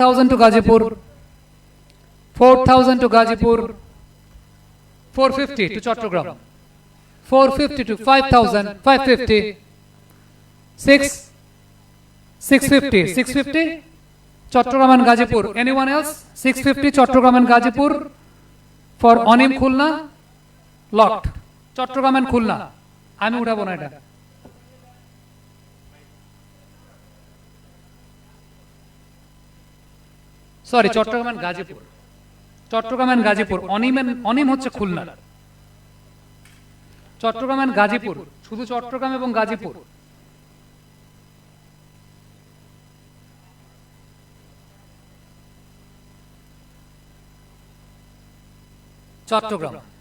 Thousand to Gazipur. Four thousand to Gazipur. Four fifty to Chattogram. Four fifty to five thousand five fifty six six fifty six fifty Chattogram and anyone else six fifty Chattogram and Gazipur. For Anim Khulna locked Chattogram and Khulna. আমি উঠাবো না এটা। Sorry Chattogram and Gazipur. Chattogram and Gazipur. Anim Anim হচ্ছে Khulna. Chittagong and Gazipur. শুধু চট্টগ্রাম এবং গাজীপুর। চট্টগ্রাম।